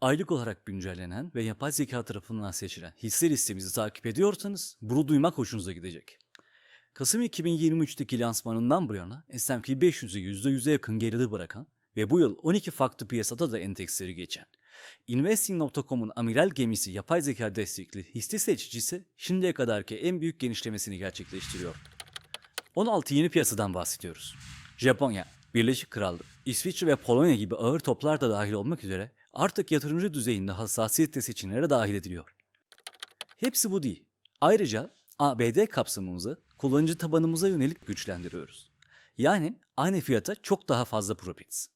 aylık olarak güncellenen ve yapay zeka tarafından seçilen hisse listemizi takip ediyorsanız bunu duymak hoşunuza gidecek. Kasım 2023'teki lansmanından bu yana S&P 500'ü %100'e yakın geride bırakan ve bu yıl 12 farklı piyasada da endeksleri geçen Investing.com'un amiral gemisi yapay zeka destekli hisse seçicisi şimdiye kadarki en büyük genişlemesini gerçekleştiriyor. 16 yeni piyasadan bahsediyoruz. Japonya, Birleşik Krallık, İsviçre ve Polonya gibi ağır toplar da dahil olmak üzere artık yatırımcı düzeyinde hassasiyetle seçimlere dahil ediliyor. Hepsi bu değil. Ayrıca ABD kapsamımızı kullanıcı tabanımıza yönelik güçlendiriyoruz. Yani aynı fiyata çok daha fazla profits.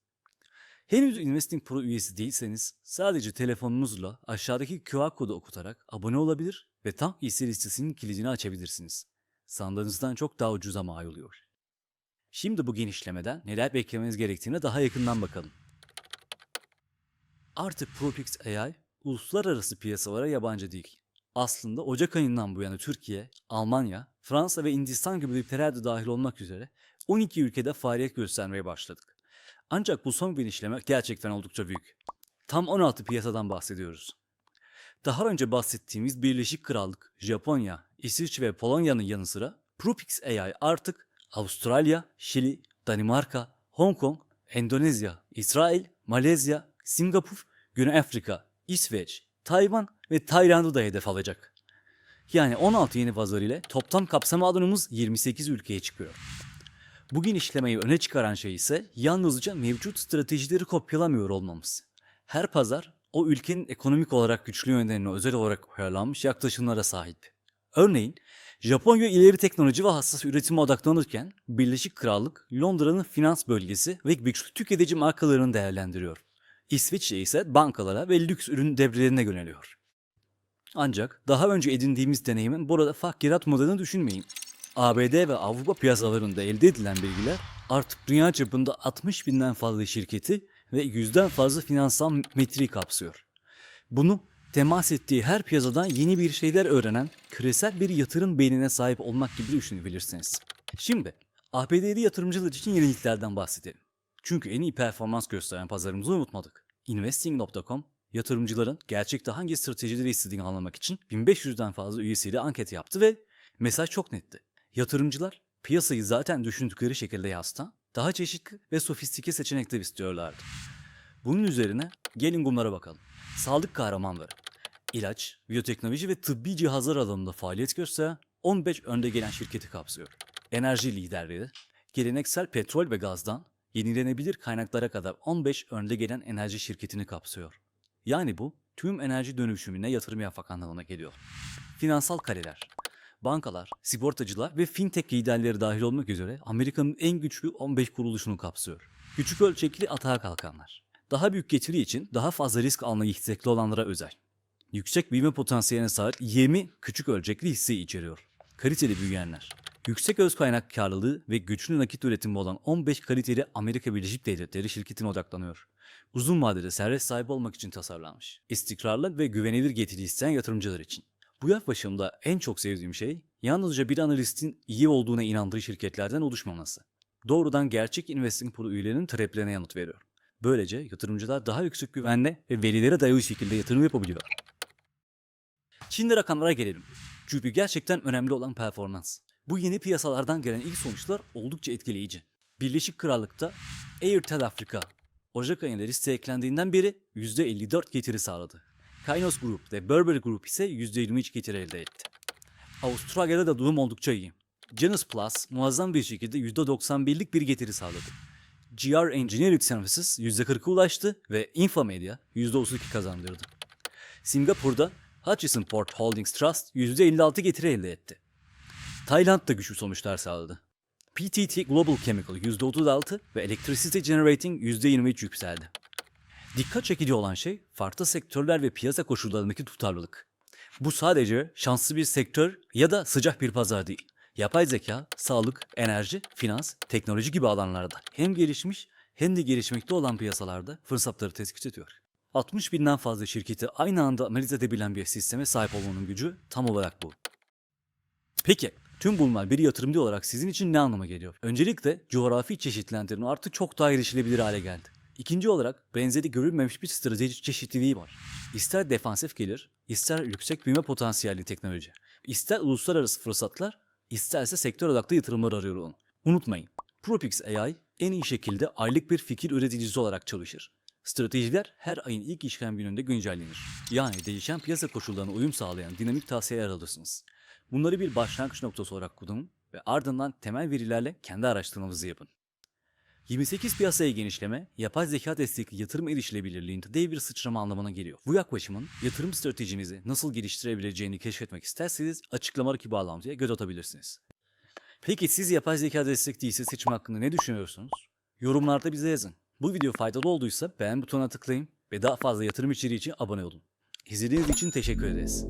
Henüz Investing Pro üyesi değilseniz sadece telefonunuzla aşağıdaki QR kodu okutarak abone olabilir ve tam hisse listesinin kilidini açabilirsiniz. Sandığınızdan çok daha ucuza mal oluyor. Şimdi bu genişlemeden neler beklemeniz gerektiğine daha yakından bakalım. Artık Propix AI uluslararası piyasalara yabancı değil. Aslında Ocak ayından bu yana Türkiye, Almanya, Fransa ve Hindistan gibi ülkeler de dahil olmak üzere 12 ülkede faaliyet göstermeye başladık. Ancak bu son genişleme gerçekten oldukça büyük. Tam 16 piyasadan bahsediyoruz. Daha önce bahsettiğimiz Birleşik Krallık, Japonya, İsviçre ve Polonya'nın yanı sıra Propix AI artık Avustralya, Şili, Danimarka, Hong Kong, Endonezya, İsrail, Malezya, Singapur, Güney Afrika, İsveç, Tayvan ve Tayland'ı da hedef alacak. Yani 16 yeni pazar ile toplam kapsam alanımız 28 ülkeye çıkıyor. Bu genişlemeyi öne çıkaran şey ise yalnızca mevcut stratejileri kopyalamıyor olmamız. Her pazar o ülkenin ekonomik olarak güçlü yönlerine özel olarak uyarlanmış yaklaşımlara sahip. Örneğin Japonya ileri teknoloji ve hassas üretime odaklanırken Birleşik Krallık Londra'nın finans bölgesi ve güçlü tüketici markalarını değerlendiriyor. İsviçre ise bankalara ve lüks ürün devrelerine yöneliyor. Ancak daha önce edindiğimiz deneyimin burada fark yaratmadığını düşünmeyin. ABD ve Avrupa piyasalarında elde edilen bilgiler artık dünya çapında 60 binden fazla şirketi ve yüzden fazla finansal metriği kapsıyor. Bunu temas ettiği her piyasadan yeni bir şeyler öğrenen küresel bir yatırım beynine sahip olmak gibi düşünebilirsiniz. Şimdi ABD'li yatırımcılar için yeniliklerden bahsedelim. Çünkü en iyi performans gösteren pazarımızı unutmadık. Investing.com yatırımcıların gerçekte hangi stratejileri istediğini anlamak için 1500'den fazla üyesiyle anket yaptı ve mesaj çok netti. Yatırımcılar piyasayı zaten düşündükleri şekilde yansıtan daha çeşitli ve sofistike seçenekler istiyorlardı. Bunun üzerine gelin bunlara bakalım. Sağlık kahramanları, ilaç, biyoteknoloji ve tıbbi cihazlar alanında faaliyet gösteren 15 önde gelen şirketi kapsıyor. Enerji liderleri, geleneksel petrol ve gazdan yenilenebilir kaynaklara kadar 15 önde gelen enerji şirketini kapsıyor. Yani bu tüm enerji dönüşümüne yatırım yapmak anlamına geliyor. Finansal kaleler, bankalar, sigortacılar ve fintech liderleri dahil olmak üzere Amerika'nın en güçlü 15 kuruluşunu kapsıyor. Küçük ölçekli atağa kalkanlar. Daha büyük getiri için daha fazla risk almayı istekli olanlara özel. Yüksek büyüme potansiyeline sahip 20 küçük ölçekli hisseyi içeriyor. Kaliteli büyüyenler. Yüksek öz kaynak karlılığı ve güçlü nakit üretimi olan 15 kaliteli Amerika Birleşik Devletleri şirketine odaklanıyor. Uzun vadede servet sahibi olmak için tasarlanmış. İstikrarlı ve güvenilir getiri isteyen yatırımcılar için. Bu yaklaşımda en çok sevdiğim şey yalnızca bir analistin iyi olduğuna inandığı şirketlerden oluşmaması. Doğrudan gerçek Investing Pro üyelerinin taleplerine yanıt veriyor. Böylece yatırımcılar daha yüksek güvenle ve verilere dayalı şekilde yatırım yapabiliyor. Şimdi rakamlara gelelim. Çünkü gerçekten önemli olan performans. Bu yeni piyasalardan gelen ilk sonuçlar oldukça etkileyici. Birleşik Krallık'ta Airtel Afrika Ocak ayında listeye eklendiğinden beri %54 getiri sağladı. Kainos Group ve Burberry Group ise %23 getiri elde etti. Avustralya'da da durum oldukça iyi. Janus Plus muazzam bir şekilde %91'lik bir getiri sağladı. GR Engineering Services %40'a ulaştı ve Infomedia %32 kazandırdı. Singapur'da Hutchison Port Holdings Trust %56 getiri elde etti. Tayland da güçlü sonuçlar sağladı. PTT Global Chemical %36 ve Electricity Generating %23 yükseldi. Dikkat çekici olan şey farklı sektörler ve piyasa koşullarındaki tutarlılık. Bu sadece şanslı bir sektör ya da sıcak bir pazar değil. Yapay zeka, sağlık, enerji, finans, teknoloji gibi alanlarda hem gelişmiş hem de gelişmekte olan piyasalarda fırsatları tespit ediyor. 60 binden fazla şirketi aynı anda analiz edebilen bir sisteme sahip olmanın gücü tam olarak bu. Peki tüm bunlar bir yatırımcı olarak sizin için ne anlama geliyor? Öncelikle coğrafi çeşitlendirme artık çok daha erişilebilir hale geldi. İkinci olarak benzeri görülmemiş bir stratejik çeşitliliği var. İster defansif gelir, ister yüksek büyüme potansiyelli teknoloji, ister uluslararası fırsatlar, isterse sektör odaklı yatırımlar arıyor onu. Unutmayın, Propix AI en iyi şekilde aylık bir fikir üreticisi olarak çalışır. Stratejiler her ayın ilk işlem gününde güncellenir. Yani değişen piyasa koşullarına uyum sağlayan dinamik tavsiyeler alırsınız. Bunları bir başlangıç noktası olarak kullanın ve ardından temel verilerle kendi araştırmanızı yapın. 28 piyasaya genişleme, yapay zeka destekli yatırım erişilebilirliğinde dev bir sıçrama anlamına geliyor. Bu yaklaşımın yatırım stratejinizi nasıl geliştirebileceğini keşfetmek isterseniz açıklamadaki bağlantıya göz atabilirsiniz. Peki siz yapay zeka destekli hisse seçimi hakkında ne düşünüyorsunuz? Yorumlarda bize yazın. Bu video faydalı olduysa beğen butonuna tıklayın ve daha fazla yatırım içeriği için abone olun. İzlediğiniz için teşekkür ederiz.